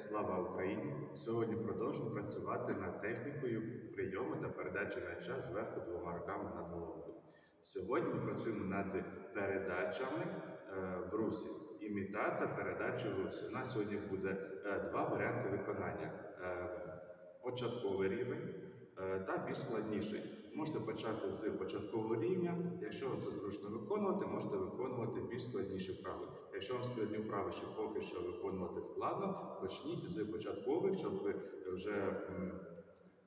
слава Україні! Сьогодні продовжуємо працювати над технікою прийому та передачі м'яча зверху двома руками над головою. Сьогодні ми працюємо над передачами е, в русі. Імітація передачі в русі. У нас сьогодні буде е, два варіанти виконання: Е, початковий рівень та більш складніший. Можете почати з початкового рівня. Якщо це зручно виконувати, можете виконувати більш складніші вправи. Якщо вам складні вправи ще поки що виконувати складно, почніть з початкових, щоб вже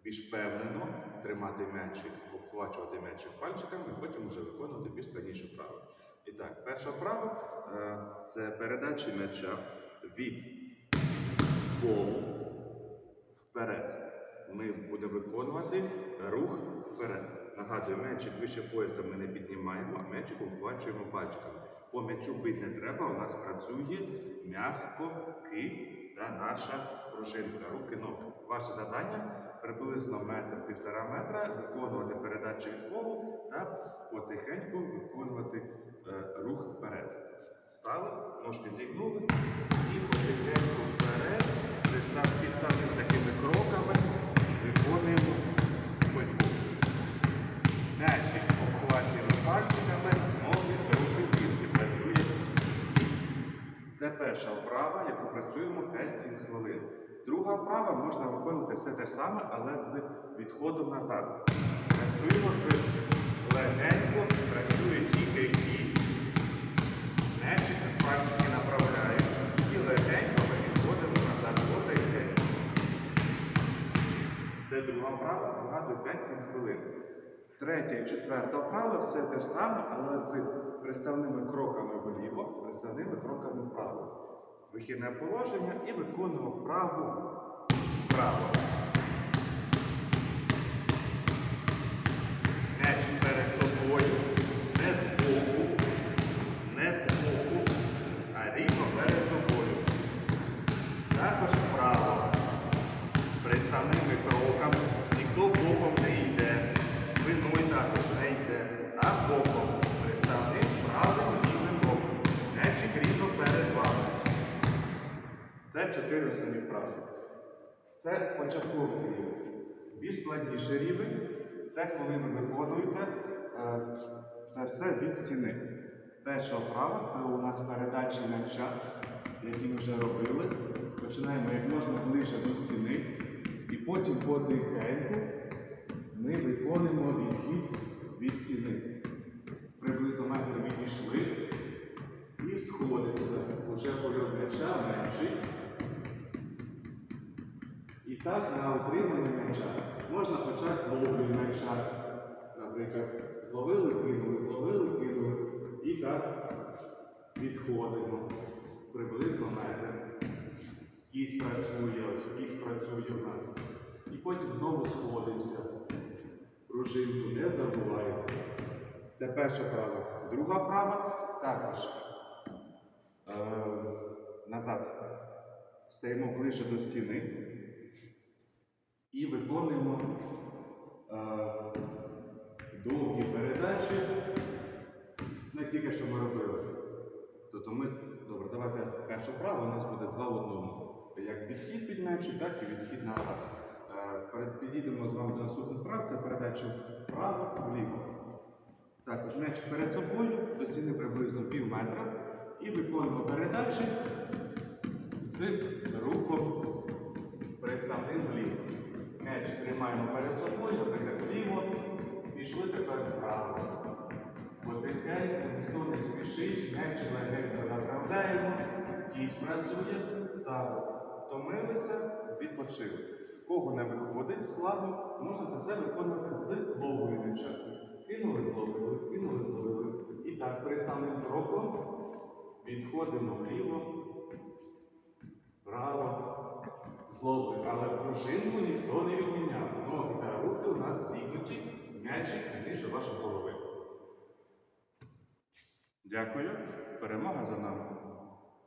більш впевнено тримати м'ячик, обхвачувати м'ячик пальчиками, і потім вже виконувати більш складніші вправи. І так, перша вправа е, це передача м'яча від полу вперед. Ми будемо виконувати рух вперед. Нагадую, м'ячик вище пояса ми не піднімаємо, а м'ячик обхвачуємо пальчиками. По м'ячу бити не треба, у нас працює м'яко, кисть та наша пружинка, руки, ноги. Ваше завдання приблизно метр-півтора метра виконувати передачі від полу та потихеньку виконувати е, рух вперед. Стали, ножки зігнули і потихеньку вперед, підставними такими кроками виконуємо ходьбу. М'ячик обхвачуємо пальчиками, ноги, руки, звідки працює кість. Це перша вправа, яку працюємо 5-7 хвилин. Друга вправа можна виконувати все те саме, але з відходом назад. Працюємо з легенько, працює тільки кість. М'ячик пальчики направляємо і легенько ми відходимо назад. Потихеньку. Це друга вправа, нагадую 5-7 хвилин. Третя і четверта вправа все те ж саме, але з приставними кроками вліво, приставними кроками вправо. Вихідне положення і виконуємо вправу вправо. М'яч перед собою, не з боку, не з боку, а рівно перед собою. Також вправо. Приставними кроками ніхто боком не йде, спиною також не йде, а боком. Приставним правим рівним боком. М'ячик рівно перед вами. Це чотири основні вправи. Це початковий рівень. Більш складніший рівень це коли ви виконуєте е, це все від стіни. Перша вправа це у нас передачі м'яча, які ми вже робили. Починаємо як можна ближче до стіни. І потім потихеньку ми виконуємо відхід від стіни. Приблизно метр відійшли і сходимося. Уже польот м'яча менший. Так на утримання м'яча можна почати з ловлю м'яча. Наприклад, зловили, кинули, зловили, кинули. І так відходимо приблизно метр. Кість працює, ось кість працює у нас. І потім знову сходимося. Пружинку не забуваємо. Це перша права. Друга права також. Е, назад. Стаємо ближче до стіни і виконуємо е, довгі передачі, не тільки що ми робили. Тобто ми, добре, давайте першу вправу, у нас буде два в одному. Як підхід під м'ячі, так і відхід назад. Е, перед- Підійдемо з вами до наступних вправ, це передача вправо, вліво. Також м'яч перед собою, до стіни приблизно пів метра. І виконуємо передачі з рухом приставним вліво. М'яч тримаємо перед собою, наприклад, вліво, пішли тепер вправо. Потихеньку, ніхто не спішить, м'яч легенько направляємо, кість працює, стали, втомилися, відпочили. Кого не виходить складно, можна це все виконувати з головою м'яча. Кинули, зловили, кинули, зловили. І так, приставним кроком відходимо вліво, вправо, зловили. Але пружинку ніхто не відміняв. Ноги та руки у нас зігнуті, м'ячик ніж вашої голови. Дякую. Перемога за нами.